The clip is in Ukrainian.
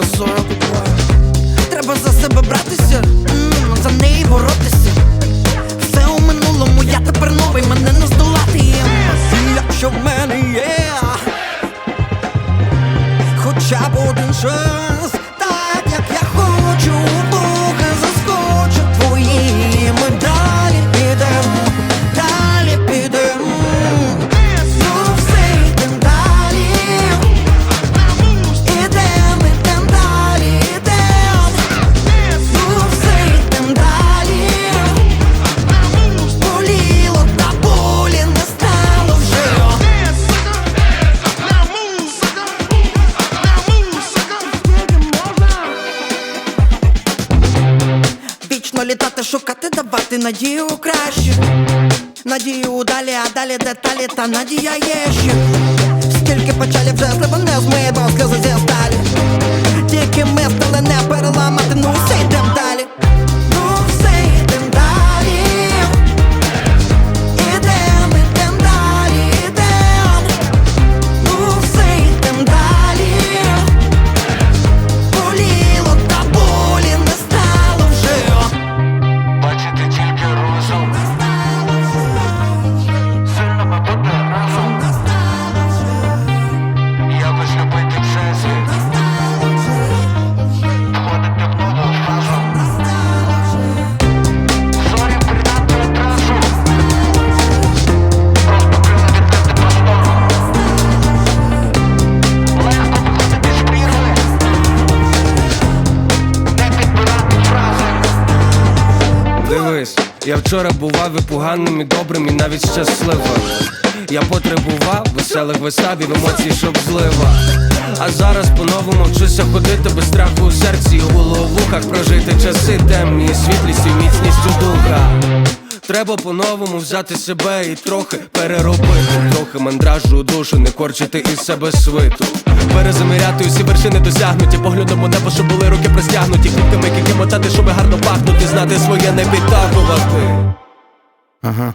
42 Треба за себе братися, м, за неї боротися. Все у минулому, я тепер новий, мене не здолати. Якщо в мене є хоча б один шанс, Вічно літати, шукати, давати надію краще. Надію далі, а далі деталі, та надія є ще. Стільки печалі вже слива не змиє, бо сльози зі сталі. Я вчора бував і поганим, і добрим, і навіть щасливим. Я потребував веселих виставів, емоцій, щоб злива. А зараз по-новому вчуся ходити без страху у серці, і у головухах прожити часи темні, світлістю, міцністю духа. Треба по-новому взяти себе і трохи переробити, трохи мандражу душу, не корчити із себе свиту. Перезаміряти усі вершини досягнуті, поглядом у небо, щоб були руки простягнуті, квітками, які мотати, щоб гарно пахнути, знати своє не підтакувати. Ага.